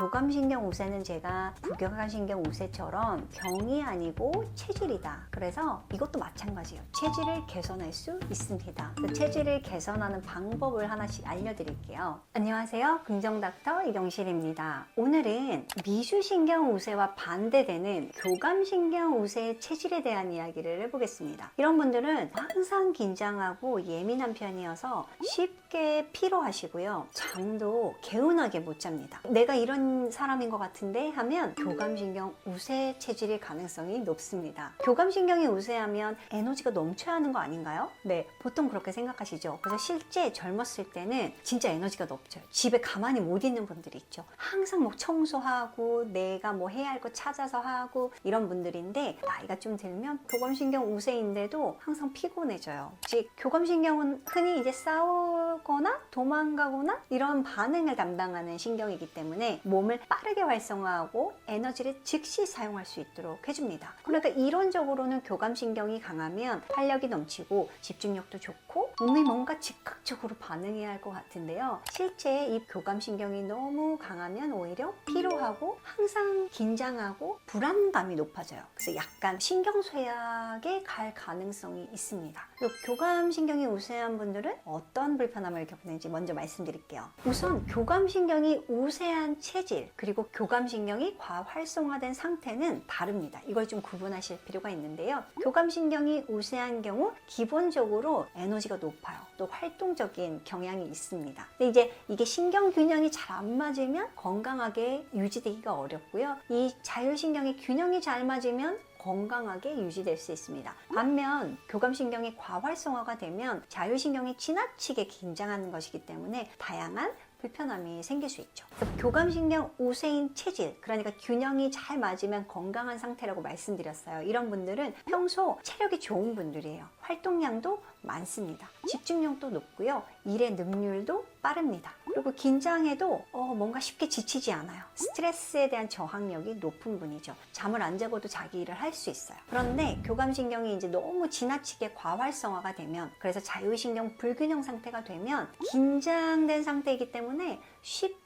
교감신경 우세는 제가 부교감신경 우세처럼 병이 아니고 체질이다. 그래서 이것도 마찬가지예요. 체질을 개선할 수 있습니다. 그 체질을 개선하는 방법을 하나씩 알려드릴게요. 안녕하세요. 긍정닥터 이경실입니다. 오늘은 미주신경 우세와 반대되는 교감신경 우세의 체질에 대한 이야기를 해보겠습니다. 이런 분들은 항상 긴장하고 예민한 편이어서 쉽게 피로하시고요. 잠도 개운하게 못 잡니다. 내가 이런 사람인 것 같은데 하면 교감신경 우세 체질일 가능성이 높습니다. 교감신경이 우세하면 에너지가 넘쳐야 하는 거 아닌가요? 네, 보통 그렇게 생각하시죠. 그래서 실제 젊었을 때는 진짜 에너지가 넘쳐요. 집에 가만히 못 있는 분들이 있죠. 항상 뭐 청소하고 내가 뭐 해야 할 거 찾아서 하고 이런 분들인데 나이가 좀 들면 교감신경 우세인데도 항상 피곤해져요. 즉 교감신경은 흔히 이제 싸우거나 도망가거나 이런 반응을 담당하는 신경이기 때문에 몸을 빠르게 활성화하고 에너지를 즉시 사용할 수 있도록 해줍니다. 그러니까 이론적으로는 교감신경이 강하면 활력이 넘치고 집중력도 좋고 몸이 뭔가 즉각 적으로 반응해야 할 것 같은데요. 실제 이 교감신경이 너무 강하면 오히려 피로하고 항상 긴장하고 불안감이 높아져요. 그래서 약간 신경쇠약에 갈 가능성이 있습니다. 교감신경이 우세한 분들은 어떤 불편함을 겪는지 먼저 말씀드릴게요. 우선 교감신경이 우세한 체질 그리고 교감신경이 과활성화된 상태는 다릅니다. 이걸 좀 구분하실 필요가 있는데요. 교감신경이 우세한 경우 기본적으로 에너지가 높아요. 또 활동 적인 경향이 있습니다. 근데 이제 이게 신경 균형이 잘 안 맞으면 건강하게 유지되기가 어렵고요. 이 자율신경의 균형이 잘 맞으면 건강하게 유지될 수 있습니다. 반면 교감신경이 과활성화가 되면 자율신경이 지나치게 긴장하는 것이기 때문에 다양한 불편함이 생길 수 있죠. 교감신경 우세인 체질, 그러니까 균형이 잘 맞으면 건강한 상태라고 말씀드렸어요. 이런 분들은 평소 체력이 좋은 분들이에요. 활동량도 많습니다. 집중력도 높고요. 일의 능률도 빠릅니다. 그리고 긴장해도 어, 뭔가 쉽게 지치지 않아요. 스트레스에 대한 저항력이 높은 분이죠. 잠을 안 자고도 자기 일을 할 수 있어요. 그런데 교감신경이 이제 너무 지나치게 과활성화가 되면 그래서 자율신경 불균형 상태가 되면 긴장된 상태이기 때문에 쉽게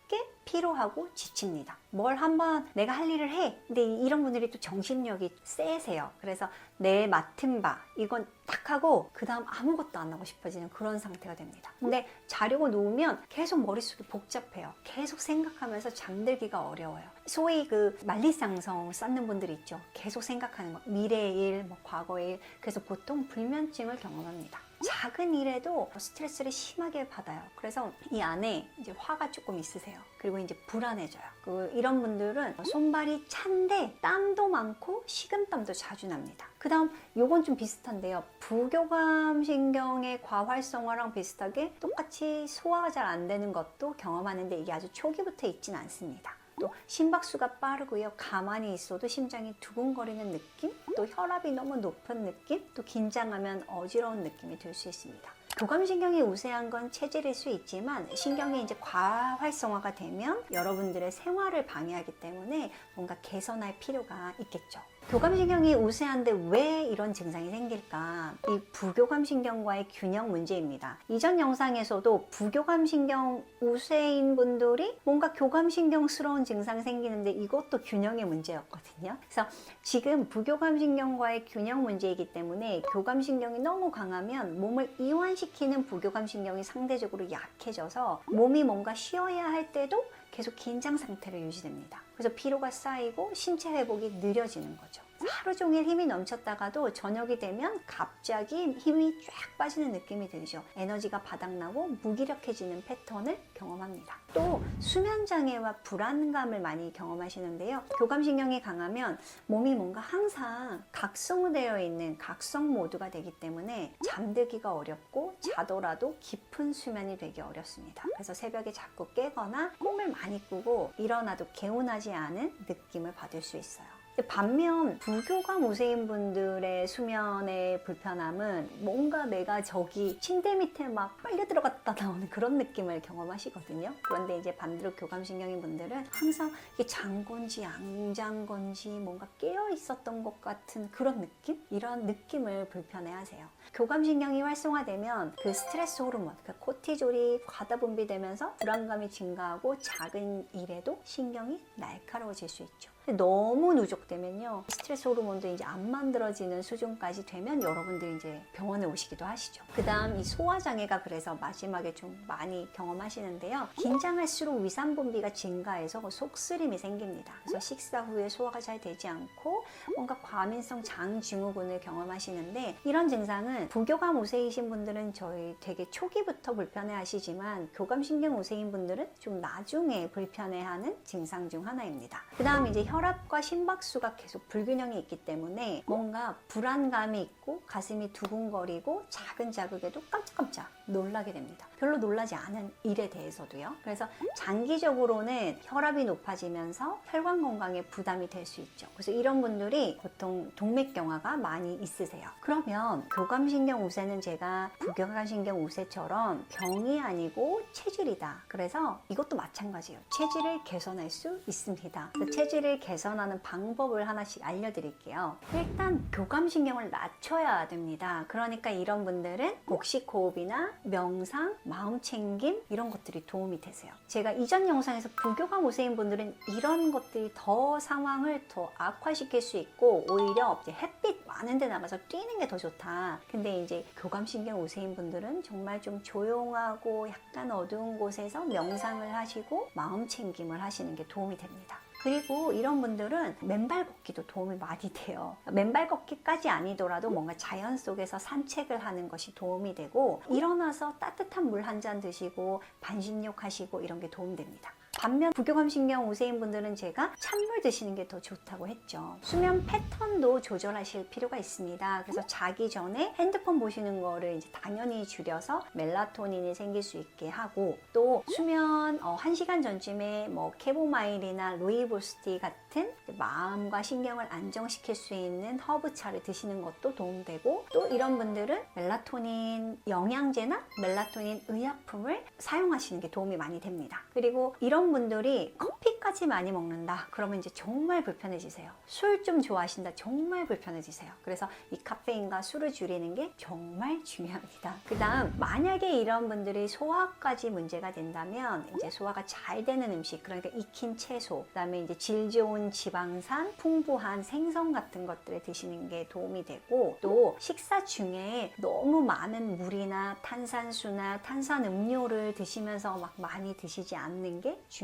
피로하고 지칩니다. 뭘 한번 내가 할 일을 해. 근데 이런 분들이 또 정신력이 세세요. 그래서 내 맡은 바 이건 딱 하고 그 다음 아무것도 안 하고 싶어지는 그런 상태가 됩니다. 근데 자려고 누우면 계속 머릿속이 복잡해요. 계속 생각하면서 잠들기가 어려워요. 소위 그 만리장성 쌓는 분들 있죠. 계속 생각하는 거. 미래의 일, 뭐 과거의 일. 그래서 보통 불면증을 경험합니다. 작은 일에도 스트레스를 심하게 받아요. 그래서 이 안에 이제 화가 조금 있으세요. 그리고 이제 불안해져요. 그 이런 분들은 손발이 찬데 땀도 많고 식은땀도 자주 납니다. 그 다음 요건 좀 비슷한데요. 부교감 신경의 과활성화랑 비슷하게 똑같이 소화가 잘 안 되는 것도 경험하는데 이게 아주 초기부터 있진 않습니다. 또 심박수가 빠르고요. 가만히 있어도 심장이 두근거리는 느낌, 또 혈압이 너무 높은 느낌, 또 긴장하면 어지러운 느낌이 들 수 있습니다. 교감신경이 우세한 건 체질일 수 있지만 신경이 이제 과활성화가 되면 여러분들의 생활을 방해하기 때문에 뭔가 개선할 필요가 있겠죠. 교감신경이 우세한데 왜 이런 증상이 생길까? 이 부교감신경과의 균형 문제입니다. 이전 영상에서도 부교감신경 우세인 분들이 뭔가 교감신경스러운 증상이 생기는데 이것도 균형의 문제였거든요. 그래서 지금 부교감신경과의 균형 문제이기 때문에 교감신경이 너무 강하면 몸을 이완 시키는 부교감신경이 상대적으로 약해져서 몸이 뭔가 쉬어야 할 때도 계속 긴장 상태로 유지됩니다. 그래서 피로가 쌓이고 신체 회복이 느려지는 거죠. 하루 종일 힘이 넘쳤다가도 저녁이 되면 갑자기 힘이 쫙 빠지는 느낌이 들죠. 에너지가 바닥나고 무기력해지는 패턴을 경험합니다. 또 수면 장애와 불안감을 많이 경험하시는데요. 교감신경이 강하면 몸이 뭔가 항상 각성되어 있는 각성 모드가 되기 때문에 잠들기가 어렵고 자더라도 깊은 수면이 되기 어렵습니다. 그래서 새벽에 자꾸 깨거나 꿈을 많이 꾸고 일어나도 개운하지 않은 느낌을 받을 수 있어요. 반면 부교감 우세인 분들의 수면의 불편함은 뭔가 내가 저기 침대 밑에 막 빨려 들어갔다 나오는 그런 느낌을 경험하시거든요. 그런데 이제 반대로 교감신경인 분들은 항상 이게 잔 건지 안 잔 건지 뭔가 깨어 있었던 것 같은 그런 느낌? 이런 느낌을 불편해 하세요. 교감신경이 활성화되면 그 스트레스 호르몬, 그 코티졸이 과다 분비되면서 불안감이 증가하고 작은 일에도 신경이 날카로워질 수 있죠. 너무 누적되면요 스트레스 호르몬도 이제 안 만들어지는 수준까지 되면 여러분들 이제 병원에 오시기도 하시죠. 그 다음 이 소화 장애가 그래서 마지막에 좀 많이 경험하시는데요. 긴장할수록 위산 분비가 증가해서 속쓰림이 생깁니다. 그래서 식사 후에 소화가 잘 되지 않고 뭔가 과민성 장 증후군을 경험하시는데 이런 증상은 부교감 우세이신 분들은 저희 되게 초기부터 불편해 하시지만 교감신경 우세인 분들은 좀 나중에 불편해하는 증상 중 하나입니다. 그 다음 이제 혈압과 심박수가 계속 불균형이 있기 때문에 뭔가 불안감이 있고 가슴이 두근거리고 작은 자극에도 깜짝깜짝 놀라게 됩니다. 별로 놀라지 않은 일에 대해서도요. 그래서 장기적으로는 혈압이 높아지면서 혈관 건강에 부담이 될 수 있죠. 그래서 이런 분들이 보통 동맥경화가 많이 있으세요. 그러면 교감신경 우세는 제가 부교감신경 우세처럼 병이 아니고 체질이다. 그래서 이것도 마찬가지예요. 체질을 개선할 수 있습니다. 체질을 개선하는 방법을 하나씩 알려드릴게요. 일단 교감신경을 낮춰야 됩니다. 그러니까 이런 분들은 복식호흡이나 명상, 마음 챙김 이런 것들이 도움이 되세요. 제가 이전 영상에서 부교감 우세인 분들은 이런 것들이 더 상황을 더 악화시킬 수 있고 오히려 햇빛 많은 데 나가서 뛰는 게 더 좋다. 근데 이제 교감신경 우세인 분들은 정말 좀 조용하고 약간 어두운 곳에서 명상을 하시고 마음 챙김을 하시는 게 도움이 됩니다. 그리고 이런 분들은 맨발 걷기도 도움이 많이 돼요. 맨발 걷기까지 아니더라도 뭔가 자연 속에서 산책을 하는 것이 도움이 되고 일어나서 따뜻한 물 한 잔 드시고 반신욕 하시고 이런 게 도움됩니다. 반면 부교감신경 우세인 분들은 제가 찬물 드시는 게 더 좋다고 했죠. 수면 패턴도 조절하실 필요가 있습니다. 그래서 자기 전에 핸드폰 보시는 거를 이제 당연히 줄여서 멜라토닌이 생길 수 있게 하고 또 수면 어, 1시간 전쯤에 뭐 캐보마일이나 루이보스티 같은 마음과 신경을 안정시킬 수 있는 허브차를 드시는 것도 도움되고 또 이런 분들은 멜라토닌 영양제나 멜라토닌 의약품을 사용하시는 게 도움이 많이 됩니다. 그리고 이런 분들이 커피까지 많이 먹는다. 그러면 이제 정말 불편해지세요. 술 좀 좋아하신다. 정말 불편해지세요. 그래서 이 카페인과 술을 줄이는 게 정말 중요합니다. 그 다음, 만약에 이런 분들이 소화까지 문제가 된다면 이제 소화가 잘 되는 음식, 그러니까 익힌 채소, 그 다음에 이제 질 좋은 지방산, 풍부한 생선 같은 것들을 드시는 게 도움이 되고 또 식사 중에 너무 많은 물이나 탄산수나 탄산 음료를 드시면서 막 많이 드시지 않는 게 중요합니다.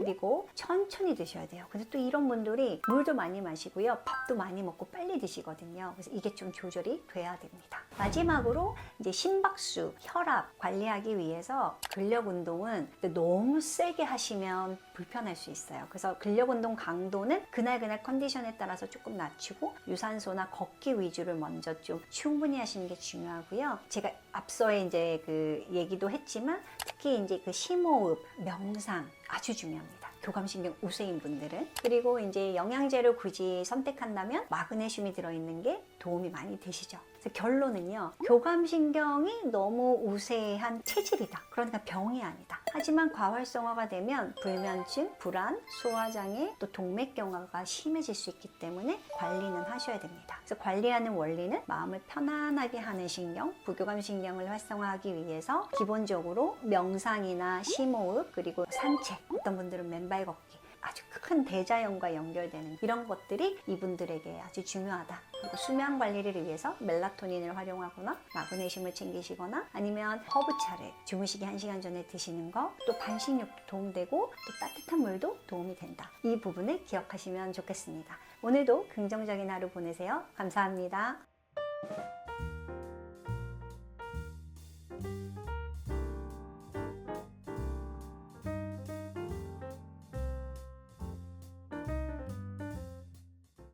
그리고 천천히 드셔야 돼요. 근데 또 이런 분들이 물도 많이 마시고요. 밥도 많이 먹고 빨리 드시거든요. 그래서 이게 좀 조절이 돼야 됩니다. 마지막으로 이제 심박수, 혈압 관리하기 위해서 근력 운동은 너무 세게 하시면 불편할 수 있어요. 그래서 근력 운동 강도는 그날그날 컨디션에 따라서 조금 낮추고 유산소나 걷기 위주를 먼저 좀 충분히 하시는 게 중요하고요. 제가 앞서에 이제 그 얘기도 했지만 특히 이제 그 심호흡, 명상 아주 중요합니다. 교감신경 우세인 분들은 그리고 이제 영양제를 굳이 선택한다면 마그네슘이 들어있는 게 도움이 많이 되시죠. 그래서 결론은요, 교감신경이 너무 우세한 체질이다. 그러니까 병이 아니다. 하지만 과활성화가 되면 불면증, 불안, 소화장애, 또 동맥경화가 심해질 수 있기 때문에 관리는 하셔야 됩니다. 그래서 관리하는 원리는 마음을 편안하게 하는 신경, 부교감 신경을 활성화하기 위해서 기본적으로 명상이나 심호흡, 그리고 산책, 어떤 분들은 맨발 걷기, 아주 큰 대자연과 연결되는 이런 것들이 이분들에게 아주 중요하다. 그리고 수면 관리를 위해서 멜라토닌을 활용하거나 마그네슘을 챙기시거나 아니면 허브차를 주무시기 1시간 전에 드시는 거, 또 반신욕도 도움되고 또 따뜻한 물도 도움이 된다. 이 부분을 기억하시면 좋겠습니다. 오늘도 긍정적인 하루 보내세요. 감사합니다.